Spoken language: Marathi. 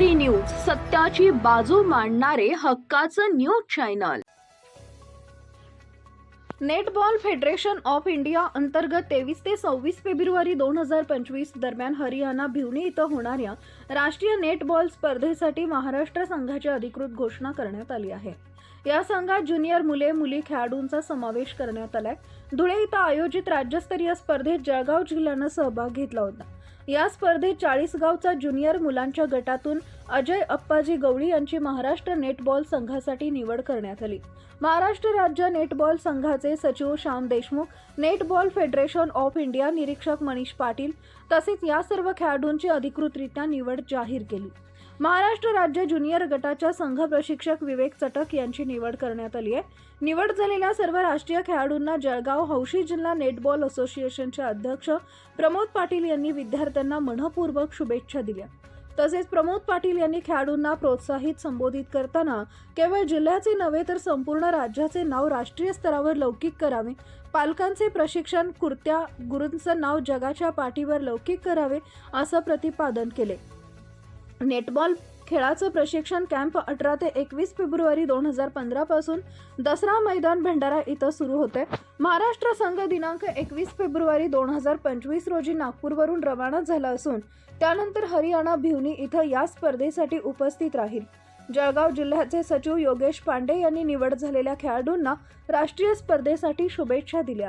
प्री न्यूज सत्याची बाजू मांडणारे हक्काचं news channel. Netball federation of India अंतर्गत तेवीस ते सव्वीस फेब्रुवारी दोन हजार पंचवीस दरम्यान हरियाणा भिवनी इथं होणाऱ्या राष्ट्रीय नेटबॉल स्पर्धेसाठी महाराष्ट्र संघाची अधिकृत घोषणा करण्यात आली आहे. या संघात ज्युनियर मुले मुली खेळाडूंचा समावेश करण्यात आलाय. धुळे इथं आयोजित राज्यस्तरीय स्पर्धेत जळगाव जिल्ह्यानं सहभाग घेतला होता. या स्पर्धेत चाळीसगावचा ज्युनियर मुलांच्या गटातून अजय अप्पाजी गवळी यांची महाराष्ट्र नेटबॉल संघासाठी निवड करण्यात आली. महाराष्ट्र राज्य नेटबॉल संघाचे सचिव Shyam Deshmukh netball federation of India निरीक्षक मनीष पाटील तसेच या सर्व खेळाडूंची अधिकृतरित्या निवड जाहीर केली. महाराष्ट्र राज्य ज्युनियर गटाच्या संघ प्रशिक्षक विवेक चटक यांची निवड करण्यात आली आहे. निवड झालेल्या सर्व राष्ट्रीय खेळाडूंना जळगाव हौशी जिल्हा नेटबॉल असोसिएशनचे अध्यक्ष प्रमोद पाटील यांनी विद्यार्थी विद्यार्थ्यांना मनपूर्वक शुभेच्छा दिल्या. तसेच प्रमोद पाटील यांनी खेळाडूंना प्रोत्साहित संबोधित करताना केवळ जिल्ह्याचे नव्हे तर संपूर्ण राज्याचे नाव राष्ट्रीय स्तरावर लौकिक करावे पालकांचे प्रशिक्षण कुर्त्या गुरूंचं नाव जगाच्या पाठीवर लौकिक करावे असं प्रतिपादन केले. नेटबॉल खेळाचं प्रशिक्षण कॅम्प अठरा ते एकवीस फेब्रुवारी दोन हजार पंधरा पासून दसरा मैदान भंडारा इथं सुरू होते. महाराष्ट्र संघ दिनांक एकवीस फेब्रुवारी दोन हजार पंचवीस रोजी नागपूरवरून रवाना झाला असून त्यानंतर हरियाणा भिवनी इथं या स्पर्धेसाठी उपस्थित राहील. जळगाव जिल्ह्याचे सचिव योगेश पांडे यांनी निवड झालेल्या खेळाडूंना राष्ट्रीय स्पर्धेसाठी शुभेच्छा दिल्या.